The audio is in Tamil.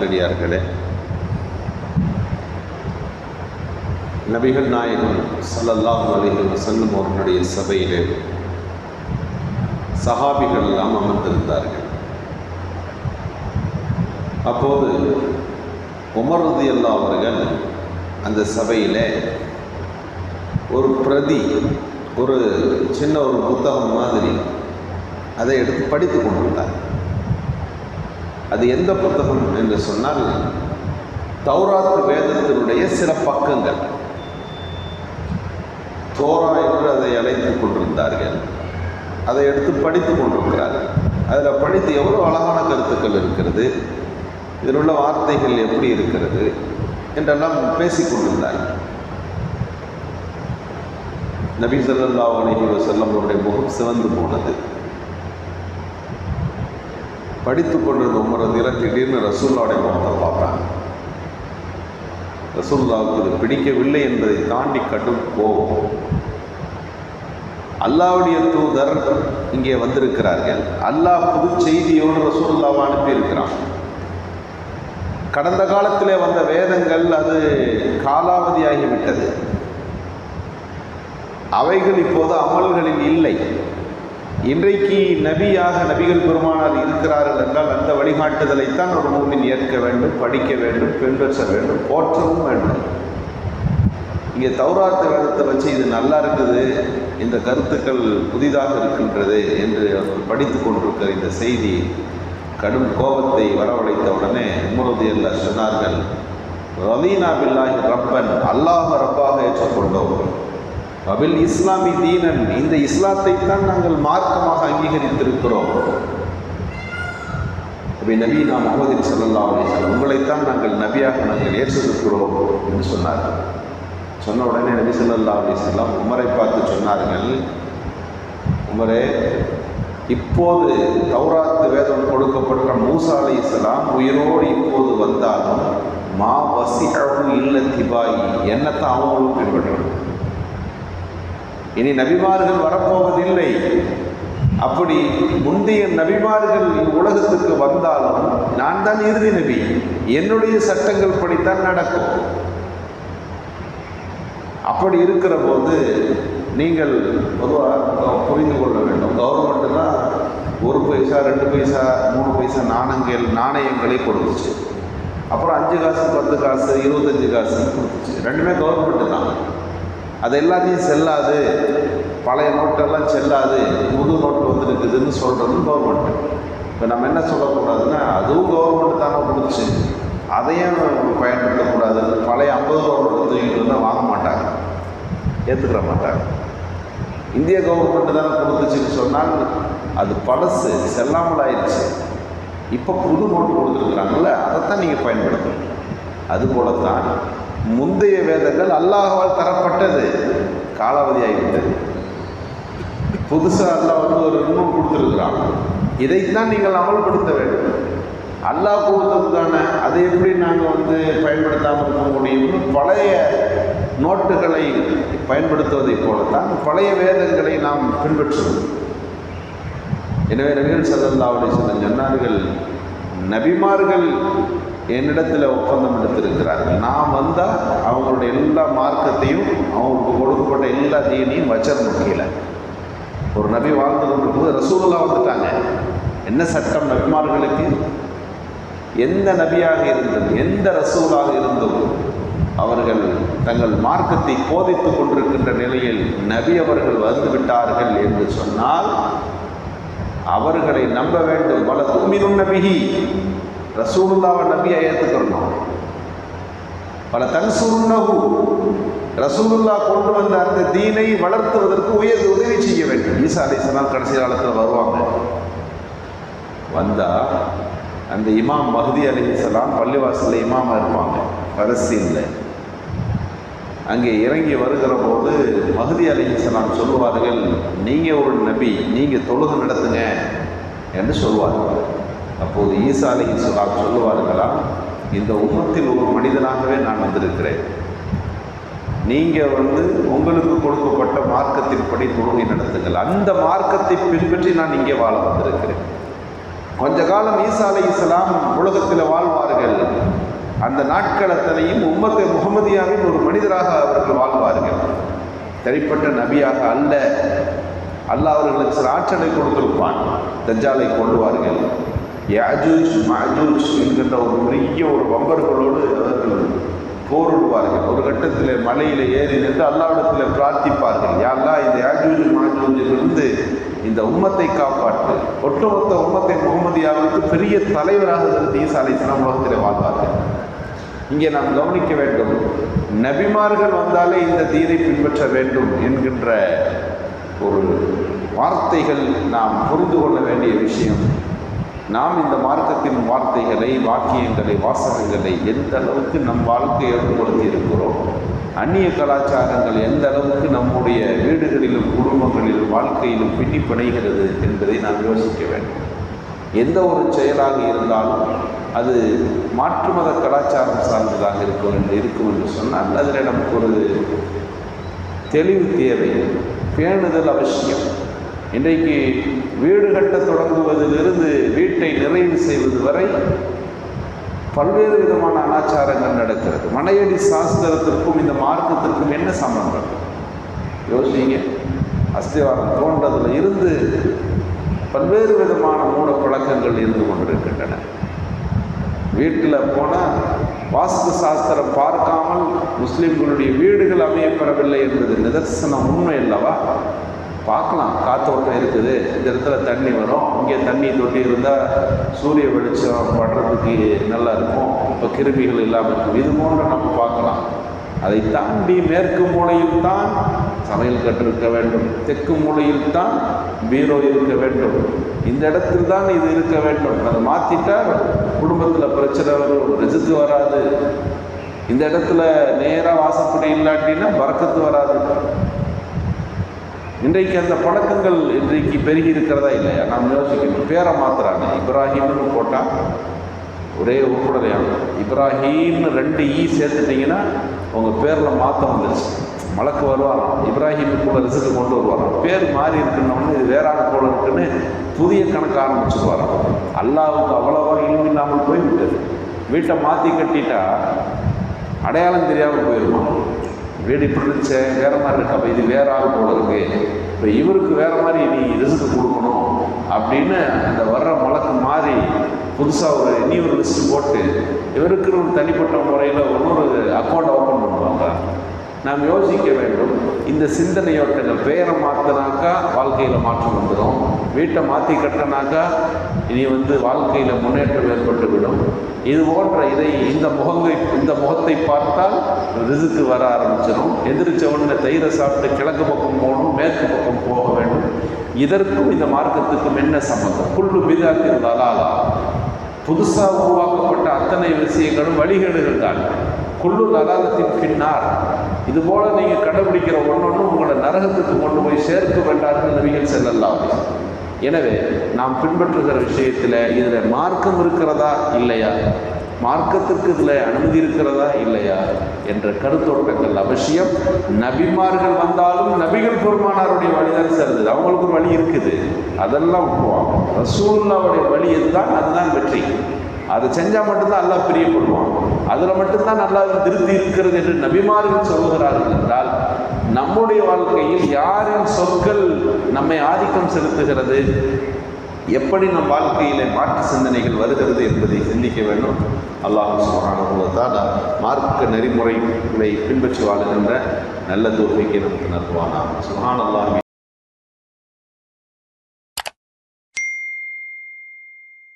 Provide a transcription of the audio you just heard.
நல்லடியார்களே நபிகள் நாயகம் சல்லல்லாஹ் அலிஹி வஸல்லம் அவர்களுடைய சபையிலே சஹாபிகள் எல்லாம் அமர்ந்திருந்தார்கள். அப்போது உமர் ரலியல்லாஹு அவர்கள் அந்த சபையிலே ஒரு பிரதி ஒரு சின்ன ஒரு புத்தகம் மாதிரி அதை எடுத்து படித்து கொண்டிருந்தார். அது எந்த புத்தகம் என்று சொன்னால் தௌராத்து வேதத்தினுடைய சில பக்கங்கள். தோரா என்று அதை அழைத்துக் கொண்டிருந்தார்கள். அதை எடுத்து படித்து கொண்டிருக்கிறார்கள். அதில் படித்து எவ்வளோ அழகான கருத்துக்கள் இருக்கிறது இதில் உள்ள வார்த்தைகள் எப்படி இருக்கிறது என்றெல்லாம் பேசி கொண்டிருந்தார்கள். நபி சொல்லா அலைஹி வஸல்லம் அவருடைய முகம் சிவந்து போனது. படித்து கொண்டிருந்த உமர் அதில் திடீர்னு ரசூல்லாவுடைய முகத்தை பார்க்குறாங்க. ரசூல்லாவுக்கு இது பிடிக்கவில்லை என்பதை தாண்டி கடும் கோபம். அல்லாவுடைய தூதர் இங்கே வந்திருக்கிறார்கள். அல்லாஹ் புது செய்தியோடு ரசூல்லாவை அனுப்பியிருக்கிறான். கடந்த காலத்திலே வந்த வேதங்கள் அது காலாவதியாகிவிட்டது. அவைகள் இப்போது அமல்களில் இல்லை. இன்றைக்கு நபியாக நபிகள் பெருமானார் இருக்கிறார்கள் என்றால் அந்த வழிகாட்டுதலைத்தான் ஒரு மூமின் ஏற்க வேண்டும் படிக்க வேண்டும் பின்பற்ற வேண்டும் போற்றவும் வேண்டும். இங்கே தௌராத்து வேதத்தை வச்சு இது நல்லா இருக்குது இந்த கருத்துக்கள் புதிதாக இருக்கின்றது என்று அவர்கள் படித்து கொண்டிருக்கிற இந்த செய்தி கடும் கோபத்தை வரவழைத்த உடனே உமரது அல்லா சொன்னார்கள் ரவீனா பில்லாஹி ரப்பன் அல்லாஹ் ரப்பாக ஏற்றுக்கொண்டோம். அபில் இஸ்லாமி தீனன் இந்த இஸ்லாத்தை தான் நாங்கள் மார்க்கமாக அங்கீகரித்திருக்கிறோம். அப்படி நாம் முகமதின் சல்லா அலிஸ்லாம் உங்களைத்தான் நாங்கள் நபியாக நாங்கள் ஏற்றிருக்கிறோம் என்று சொன்னார்கள் சொன்ன உடனே நபி சொல்லல்லா அலிஸ்லாம் உமரை பார்த்து சொன்னார்கள் உமரே இப்போது தௌராத்து வேதம் கொடுக்கப்பட்ட மூசா அலி இஸ்லாம் உயிரோடு இப்போது வந்தாலும் மா வசி அழகு இல்ல திபாயி என்னத்தான் அவங்களும் பின்பற்றணும் இனி நபிமார்கள் வரப்போவதில்லை. அப்படி முந்தைய நபிமார்கள் உலகத்துக்கு வந்தாலும் நான் தான் இறுதி நபி. என்னுடைய சட்டங்கள் படித்தான் நடக்கும். அப்படி இருக்கிற போது நீங்கள் பொதுவாக புரிந்து கொள்ள வேண்டும். கவர்மெண்ட்டு தான் ஒரு பைசா ரெண்டு பைசா மூணு பைசா நாணயங்கள் நாணயங்களை கொடுத்துச்சு. அப்புறம் அஞ்சு காசு பத்து காசு இருபத்தஞ்சு காசு கொடுத்துச்சு. ரெண்டுமே கவர்மெண்ட்டு தான். அது எல்லாத்தையும் செல்லாது. பழைய நோட்டெல்லாம் செல்லாது. புது நோட்டு வந்துருக்குதுன்னு சொல்கிறதும் கவர்மெண்ட்டு இப்போ நம்ம என்ன சொல்லக்கூடாதுன்னா அதுவும் கவர்மெண்ட் தானே கொடுத்துச்சு அதையும் பயன்படுத்தக்கூடாது பழைய ஐம்பது ரூபா நோட்டு தூக்கிட்டு வந்தால் வாங்க மாட்டாங்க. ஏற்றுக்கிற மாட்டாங்க. இந்திய கவர்மெண்ட்டு தானே கொடுத்துச்சுன்னு சொன்னால் அது பழசு செல்லாமல் ஆயிடுச்சு. இப்போ புது நோட்டு கொடுத்துருக்குறாங்கல்ல அதைத்தான் நீங்கள் பயன்படுத்தணும். அதுபோல தான் முந்தைய வேதங்கள் அல்லாஹால் தரப்பட்டது. காலாவதி ஆகிவிட்டது புதுசாக அல்லாஹ் வந்து ஒரு நூல் கொடுத்துருக்குறான். இதைத்தான் நீங்கள் அமல்படுத்த வேண்டும். அல்லாஹ் கொடுத்தது தானே அதை எப்படி நாங்கள் வந்து பயன்படுத்தாமல் இருக்க முடியும்னு பழைய நோட்டுகளை பயன்படுத்துவதைப் போலத்தான் பழைய வேதங்களை நாம் பின்பற்றுவோம். எனவே நபிகள் சல்லல்லா அலிஸ்லம் சொன்னார்கள் நபிமார்கள் என்னிடத்தில் ஒப்பந்தம் எடுத்திருக்கிறார்கள். நான் வந்தால் அவங்களுடைய எல்லா மார்க்கத்தையும் அவங்களுக்கு கொடுக்கப்பட்ட எல்லா தீனையும் வச்சிடணும் கீழே. ஒரு நபி வாழ்ந்து கொண்டிருக்கும்போது ரசூலுல்லா வந்துட்டாங்க. என்ன சட்டம் நபிமார்களுக்கு? எந்த நபியாக இருந்தும் எந்த ரசூலாக இருந்தும் அவர்கள் தங்கள் மார்க்கத்தை போதித்து கொண்டிருக்கின்ற நிலையில் நபி அவர்கள் வந்து விட்டார்கள் என்று சொன்னால் அவர்களை நம்ப வேண்டும். பல தும்மினும் நபிகி ரசூலுல்லாவை நபியை ஏற்றுக்கணும் பல தன்சூர்ணகு ரசூலுல்லா கொண்டு வந்த அந்த தீனை வளர்த்துவதற்கு உயர் உதவி செய்ய வேண்டும். ஈசா அலிஸ்லாம் கடைசி காலத்தில் வருவாங்க. வந்தால் அந்த இமாம் மஹதி இஸ்லாம் பள்ளிவாசலில் இமாமாக இருப்பாங்க. பலஸ்தீனில் அங்கே இறங்கி வருகிற போது மகதி அலிசலாம் சொல்லுவார்கள் நீங்கள் ஒரு நபி நீங்கள் தொழுகை நடத்துங்க என்று சொல்வார்கள். அப்போது ஈசா அலிசலாம் சொல்லுவார்களா இந்த உமத்தில் ஒரு மனிதனாகவே நான் வந்திருக்கிறேன். நீங்கள் வந்து உங்களுக்கு கொடுக்கப்பட்ட மார்க்கத்தின்படி தொழுகை நடத்துங்கள். அந்த மார்க்கத்தை பின்பற்றி நான் இங்கே வாழ வந்திருக்கிறேன். கொஞ்ச காலம் ஈசா அலி இஸ்லாம் உலகத்தில் வாழ்வார்கள். அந்த நாட்கள் அத்தனையும் உம்மத்தை முகமதியாவின் ஒரு மனிதராக அவர்கள் வாழ்வார்கள். தனிப்பட்ட நபியாக அல்ல. அல்லாஹ் அவர்களுக்கு சில ஆற்றலை கொடுத்திருப்பான். தஞ்சாலை கொள்வார்கள் யாஜூஜ் மாஜூஜ் என்கின்ற ஒரு பெரிய ஒரு வம்பர்களோடு அவர்கள் போரிடுவார்கள். ஒரு கட்டத்தில் மலையில் ஏறி நின்று அல்லாவிடத்தில் பிரார்த்திப்பார்கள். யாரெல்லாம் இந்த யாஜூஜ் மாஜூஜிலிருந்து இந்த உம்மத்தை காப்பாற்று. ஒட்டுமொத்த உம்மத்தை முகமதியாவுக்கு பெரிய தலைவராக இருந்து ஈசா அலைஹிஸ்ஸலாம் உலகத்தில் வாழ்வார்கள். இங்கே நாம் கவனிக்க வேண்டும் நபிமார்கள் வந்தாலே இந்த தீனை பின்பற்ற வேண்டும் என்கின்ற ஒரு வார்த்தைகள் நாம் புரிந்து கொள்ள வேண்டிய விஷயம். நாம் இந்த மார்க்கத்தின் வார்த்தைகளை வாக்கியங்களை வாசகங்களை எந்த அளவுக்கு நம் வாழ்க்கையை ஏற்படுத்தி இருக்கிறோம்? அந்நிய கலாச்சாரங்கள் எந்த அளவுக்கு நம்முடைய வீடுகளிலும் குடும்பங்களிலும் வாழ்க்கையிலும் பின்னி பிணைகிறது என்பதை நாம் யோசிக்க வேண்டும். எந்த ஒரு செயலாக இருந்தாலும் அது மாற்று மத கலாச்சாரம் சார்ந்ததாக இருக்கும் என்று இருக்கும் என்று சொன்னால் அதில் நமக்கு ஒரு தெளிவு தேவை. பேணுதல் அவசியம். இன்றைக்கு வீடு கட்ட தொடங்குவதிலிருந்து வீட்டை நிறைவு செய்வது வரை பல்வேறு விதமான அனாச்சாரங்கள் நடக்கிறது. மனையடி சாஸ்திரத்திற்கும் இந்த மார்க்கத்திற்கும் என்ன சம்பந்தம்? யோசிங்க. அஸ்திவாரம் தோன்றதில் இருந்து பல்வேறு விதமான மூட பழக்கங்கள் இருந்து கொண்டிருக்கின்றன. வீட்டில் போனால் வாஸ்து சாஸ்திரம் பார்க்காமல் முஸ்லிம்களுடைய வீடுகள் அமையப்பெறவில்லை என்பது நிதர்சனம் உண்மை அல்லவா? பார்க்கலாம். காத்தோட்டம் இருக்குது. இந்த இடத்துல தண்ணி வரும். இங்கே தண்ணி தொட்டி இருந்தால் சூரிய வெளிச்சம் படுறதுக்கு நல்லா இருக்கும். இப்போ கிருமிகள் இல்லாமல் இருக்கும். இது போன்ற நம்ம பார்க்கலாம். அதை தாண்டி மேற்கு மூலையில் தான் சமையல் கற்றிருக்க வேண்டும். தெற்கு மூலையில் தான் பீரோ இருக்க வேண்டும். இந்த இடத்தில் தான் இது இருக்க வேண்டும். அதை மாற்றிட்டால் குடும்பத்தில் பிரச்சனை வரும். ரிசுக்கு வராது. இந்த இடத்துல நேராக வாசப்படி இல்லாட்டின்னா பறக்கத்து வராது. இன்றைக்கு அந்த பழக்கங்கள் இன்றைக்கு பெருகி இருக்கிறதா இல்லையா? நாம் யோசிக்கணும். பேரை மாத்துறாங்க. இப்ராஹிம்னு போட்டால் ஒரே உருப்படையாங்க இப்ராஹிம்னு ரெண்டு ஈ சேர்த்துட்டிங்கன்னா உங்கள் பேரில் மாற்றம் வந்துருச்சு. மலக்கு வருவாராம். இப்ராஹிம் கூட ரிசுக்கு கொண்டு வருவாராம். பேர் மாறி இருக்குன்னு இது வேறான போல இருக்குன்னு புதிய கணக்கு ஆரம்பிச்சுருவாராம் அல்லாவுக்கு அவ்வளவா இல்மு இல்லாமல் போய்விட்டது. வீட்டை மாற்றி கட்டிட்டா அடையாளம் தெரியாமல் போயிருமா? வீடு இப்படி இருந்துச்சு வேற மாதிரி இருக்கு. அப்போ இது வேற ஆள் போல இருக்கு. இப்போ இவருக்கு வேற மாதிரி நீ ரிசுக்கு கொடுக்கணும் அப்படின்னு அந்த வர்ற மலக்கு மாறி புதுசாக ஒரு இனி ஒரு லிஸ்ட் போட்டு இவருக்கு ஒரு தனிப்பட்ட முறையில் இன்னொரு அக்கௌண்ட் ஓப்பன் பண்ணுவாங்க. நாம் யோசிக்க வேண்டும் இந்த சிந்தனையோட்டங்கள் பேரை மாற்றினாக்கா வாழ்க்கையில் மாற்றம் வந்துடும் வீட்டை மாற்றி கட்டினாக்கா இனி வந்து வாழ்க்கையில் முன்னேற்றம் ஏற்பட்டுவிடும் இது போன்ற இதை இந்த முகங்கை இந்த முகத்தை பார்த்தால் ரிசுக்கு வர ஆரம்பிச்சிடும் எதிர்ச்ச உடனே தயிரை சாப்பிட்டு கிழக்கு பக்கம் போகணும் மேற்கு பக்கம் போக வேண்டும். இதற்கும் இந்த மார்க்கத்துக்கும் என்ன சம்பந்தம்? புல்லு பிதாத்தில் லலாலா புதுசாக உருவாக்கப்பட்ட அத்தனை விஷயங்களும் வழிகேடுகள் தான். குள்ளு லலாலத்தின் பின்னார். இது போல நீங்கள் கடைபிடிக்கிற ஒன்றொன்று உங்களை நரகத்துக்கு கொண்டு போய் சேர்க்க வேண்டாம்னு நபிகள் செல்லலாம் எனவே நாம் பின்பற்றுகிற விஷயத்தில் இதில் மார்க்கம் இருக்கிறதா இல்லையா? மார்க்கத்திற்கு இதில் அனுமதி இருக்கிறதா இல்லையா? என்ற கருத்தோட்டங்கள் அவசியம். நபிமார்கள் வந்தாலும் நபிகள் பெருமானாருடைய வழிதான் சிறந்தது அவங்களுக்கு ஒரு வழி இருக்குது. அதெல்லாம் விட்டுருவாங்க ரசூல்லாவுடைய வழி எதுதான் அதுதான் வெற்றி. அதை செஞ்சால் மட்டும்தான் அல்லாஹ் பிரியப்படுவான். அதில் மட்டும்தான் நல்லா திருப்தி இருக்கிறது என்று நபிமார்கள் சொல்கிறார்கள் என்றால் நம்முடைய வாழ்க்கையில் யாரின் சொற்கள் நம்மை ஆதிக்கம் செலுத்துகிறது? எப்படி நம் வாழ்க்கையிலே மாற்று சிந்தனைகள் வருகிறது என்பதை சிந்திக்க வேண்டும். அல்லாஹ் சுபஹானஹுவத்தால மார்க்க நெறிமுறைகளை பின்பற்றி வாழுகின்ற நல்ல தோல்விக்கு நமக்கு நல்வானா சுபஹான் அல்லாஹ்